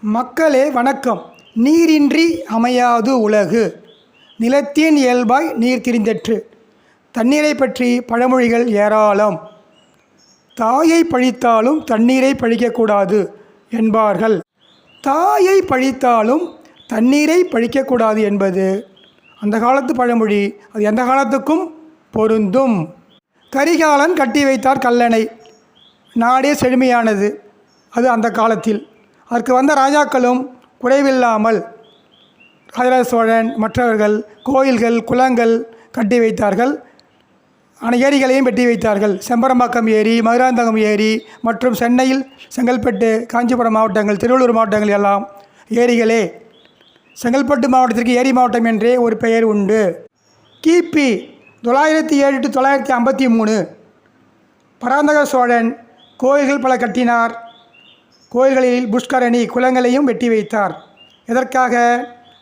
மக்களே வணக்கம். நீரின்றி அமையாது உலகு. நிலத்தின் இயல்பாய் நீர் திரிந்தற்று. தண்ணீரை பற்றி பழமொழிகள் ஏராளம். தாயை பழித்தாலும் தண்ணீரை பழிக்கக்கூடாது என்பார்கள். தாயை பழித்தாலும் தண்ணீரை பழிக்கக்கூடாது என்பது அந்த காலத்து பழமொழி. அது எந்த காலத்துக்கும் பொருந்தும். கரிகாலன் கட்டி வைத்தார் கல்லணை. நாடே செழுமையானது. அது அந்த காலத்தில். அதற்கு வந்த ராஜாக்களும் குறைவில்லாமல் ராஜராஜ சோழன் மற்றவர்கள் கோயில்கள் குளங்கள் கட்டி வைத்தார்கள். ஆனால் ஏரிகளையும் வெட்டி வைத்தார்கள். செம்பரம்பாக்கம் ஏரி மதுராந்தகம் ஏரி மற்றும் சென்னையில் செங்கல்பட்டு காஞ்சிபுரம் மாவட்டங்கள் திருவள்ளூர் மாவட்டங்கள் எல்லாம் ஏரிகளே. செங்கல்பட்டு மாவட்டத்திற்கு ஏரி மாவட்டம் என்றே ஒரு பெயர் உண்டு. கிபி தொள்ளாயிரத்தி ஏழு டு தொள்ளாயிரத்தி ஐம்பத்தி மூணு. பராந்தக சோழன் கோயில்கள் பல கட்டினார். கோயில்களில் புஷ்கரணி குளங்களையும் வெட்டி வைத்தார். எதற்காக?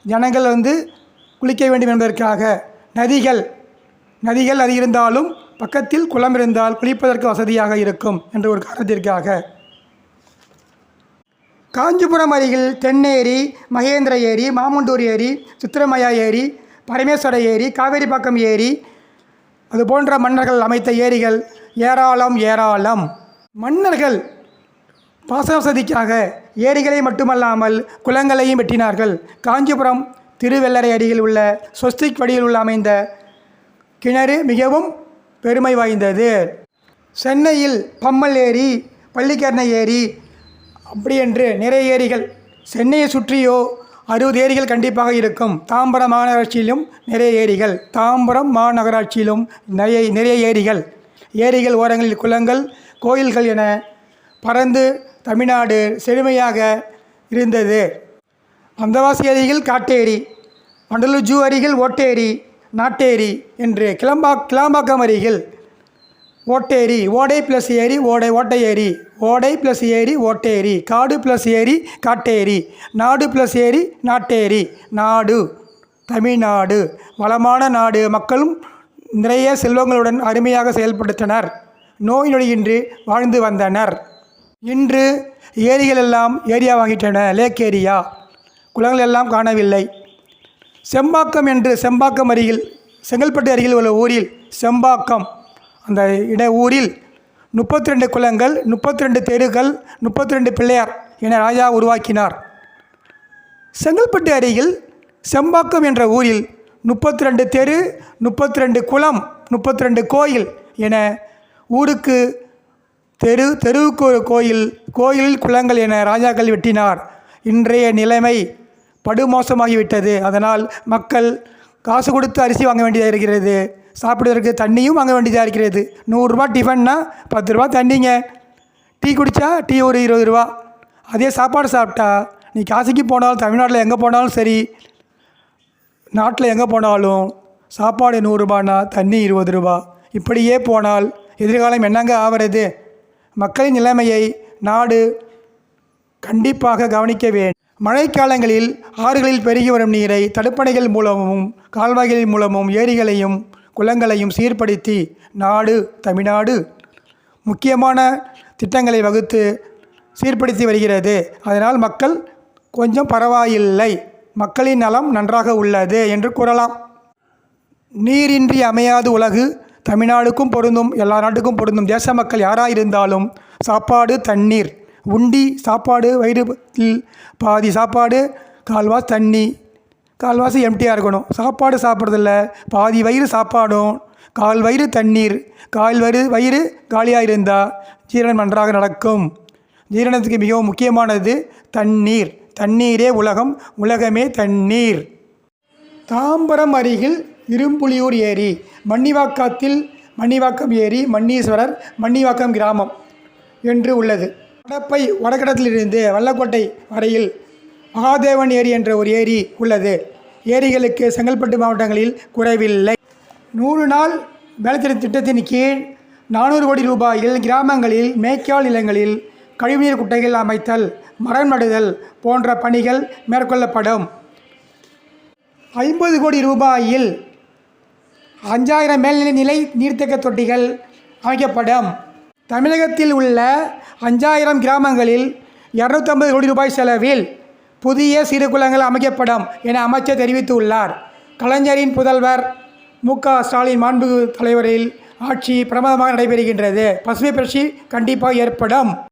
ஜனங்கள் வந்து குளிக்க வேண்டும் என்பதற்காக. நதிகள் நதிகள் அது இருந்தாலும் பக்கத்தில் குளம் இருந்தால் குளிப்பதற்கு வசதியாக இருக்கும் என்ற ஒரு காரணத்திற்காக. காஞ்சிபுரம் அருகில் தென்னேரி மகேந்திர ஏரி மாமுண்டூர் ஏரி சித்திரமயா ஏரி பரமேஸ்வர ஏரி காவேரிப்பாக்கம் ஏரி அது போன்ற மன்னர்கள் அமைத்த ஏரிகள் ஏராளம் ஏராளம். மன்னர்கள் பாசவசதிக்காக ஏரிகளை மட்டுமல்லாமல் குளங்களையும் வெட்டினார்கள். காஞ்சிபுரம் திருவெள்ளரை அருகில் உள்ள ஸ்வஸ்திக் வடியில் உள்ள அமைந்த கிணறு மிகவும் பெருமை வாய்ந்தது. சென்னையில் பம்மல் ஏரி பள்ளிக்கரணை ஏரி அப்படி என்று நிறைய ஏரிகள் சென்னையை சுற்றியோ அறுபது ஏரிகள் கண்டிப்பாக இருக்கும். தாம்பரம் மாநகராட்சியிலும் நிறைய ஏரிகள் தாம்பரம் மாநகராட்சியிலும் நிறைய நிறைய ஏரிகள். ஏரிகள் ஓரங்களில் குளங்கள் கோயில்கள் என பறந்து தமிழ்நாடு செழுமையாக இருந்தது. அந்தவாசி அருகில் காட்டேரி வண்டலூர் ஜூ அருகில் ஓட்டேரி நாட்டேரி என்று கிளம்பா கிளாம்பாக்கம் அருகில் ஓட்டேரி ஓடை ப்ளஸ் ஏரி ஓடை ஓட்டை ஏரி ஓடை ப்ளஸ் ஏரி ஓட்டேரி காடு ப்ளஸ் ஏரி காட்டேரி நாடு ப்ளஸ் ஏரி நாட்டேரி நாடு தமிழ்நாடு. வளமான நாடு. மக்களும் நிறைய செல்வங்களுடன் அருமையாக செயல்படுத்தினர். நோய் நொடியின்றி வாழ்ந்து வந்தனர். இன்று ஏரிகள் எல்லாம் ஏரியா வாங்கிட்டன லேக் ஏரியா குளங்கள் எல்லாம் காணவில்லை. செம்பாக்கம் என்று செம்பாக்கம் அருகில் செங்கல்பட்டு அருகில் உள்ள ஊரில் செம்பாக்கம். அந்த இட ஊரில் முப்பத்தி ரெண்டு குளங்கள் முப்பத்தி ரெண்டு தெருக்கள் முப்பத்தி ரெண்டு பிள்ளையார் என ராஜா உருவாக்கினார். செங்கல்பட்டு அருகில் செம்பாக்கம் என்ற ஊரில் முப்பத்தி ரெண்டு தெரு முப்பத்தி ரெண்டு குளம் முப்பத்தி ரெண்டு கோயில் என ஊருக்கு தெரு தெருவுக்கு ஒரு கோயில் கோயிலில் குளங்கள் என ராஜாக்கள் வெட்டினார். இன்றைய நிலைமை படுமோசமாகிவிட்டது. அதனால் மக்கள் காசு கொடுத்து அரிசி வாங்க வேண்டியதாக இருக்கிறது. சாப்பிடுவதற்கு தண்ணியும் வாங்க வேண்டியதாக இருக்கிறது. நூறுரூவா டிஃபன்னா பத்து ரூபா தண்ணிங்க. டீ குடித்தா டீ ஒரு இருபது ரூபா. அதே சாப்பாடு சாப்பிட்டா நீ காசிக்கு போனாலும் தமிழ்நாட்டில் எங்கே போனாலும் சரி நாட்டில் எங்கே போனாலும் சாப்பாடு நூறுரூபானா தண்ணி இருபது ரூபா. இப்படியே போனால் எதிர்காலம் என்னங்க ஆவறது? மக்களின் நிலைமையை நாடு கண்டிப்பாக கவனிக்க வேண்டும் மழைக்காலங்களில் ஆறுகளில் பெருகி வரும் நீரை தடுப்பணைகள் மூலமும் கால்வாய்களின் மூலமும் ஏரிகளையும் குளங்களையும் சீர்படுத்தி நாடு தமிழ்நாடு முக்கியமான திட்டங்களை வகுத்து சீர்படுத்தி வருகிறது. அதனால் மக்கள் கொஞ்சம் பரவாயில்லை. மக்களின் நலம் நன்றாக உள்ளது என்று கூறலாம். நீரின்றி அமையாது உலகு. தமிழ்நாடுக்கும் பொருந்தும் எல்லா நாட்டுக்கும் பொருந்தும். தேச மக்கள் யாராக இருந்தாலும் சாப்பாடு தண்ணீர் உண்டி சாப்பாடு வயிறு பாதி சாப்பாடு கால்வாஸ் தண்ணி. கால்வாசி எம்டியாக இருக்கணும். சாப்பாடு சாப்பிட்றதில்ல. பாதி வயிறு சாப்பாடும் கால் வயிறு தண்ணீர் கால் வயிறு வயிறு காலியாக இருந்தால் ஜீரணம் நன்றாக நடக்கும். ஜீரணத்துக்கு மிகவும் முக்கியமானது தண்ணீர். தண்ணீரே உலகம் உலகமே தண்ணீர். தாம்பரம் அருகில் இரும்புலியூர் ஏரி மன்னிவாக்கத்தில் மன்னிவாக்கம் ஏரி மன்னீஸ்வரர் மன்னிவாக்கம் கிராமம் என்று உள்ளது. வடப்பை வடகடத்திலிருந்து வல்லக்கோட்டை வரையில் மகாதேவன் ஏரி என்ற ஒரு ஏரி உள்ளது. ஏரிகளுக்கு செங்கல்பட்டு மாவட்டங்களில் குறைவில்லை. நூறு நாள் வேலைத்திட்ட திட்டத்தின் கீழ் நானூறு கோடி ரூபாயில் கிராமங்களில் மேய்க்கால் நிலங்களில் கழிவுநீர் குட்டைகள் அமைத்தல் மரம் நடுதல் போன்ற பணிகள் மேற்கொள்ளப்படும். ஐம்பது கோடி ரூபாயில் அஞ்சாயிரம் மேல்நிலை நிலை நீர்த்தேக்க தொட்டிகள் அமைக்கப்படும். தமிழகத்தில் உள்ள அஞ்சாயிரம் கிராமங்களில் இரநூத்தம்பது கோடி ரூபாய் செலவில் புதிய சிறு குளங்கள் அமைக்கப்படும் என அமைச்சர் தெரிவித்துள்ளார். கலைஞரின் புதல்வர் மு. க. ஸ்டாலின் மாண்பு தலைவரில் ஆட்சி பிரமாதமாக நடைபெறுகின்றது. பசுமை புரட்சி கண்டிப்பாக ஏற்படும்.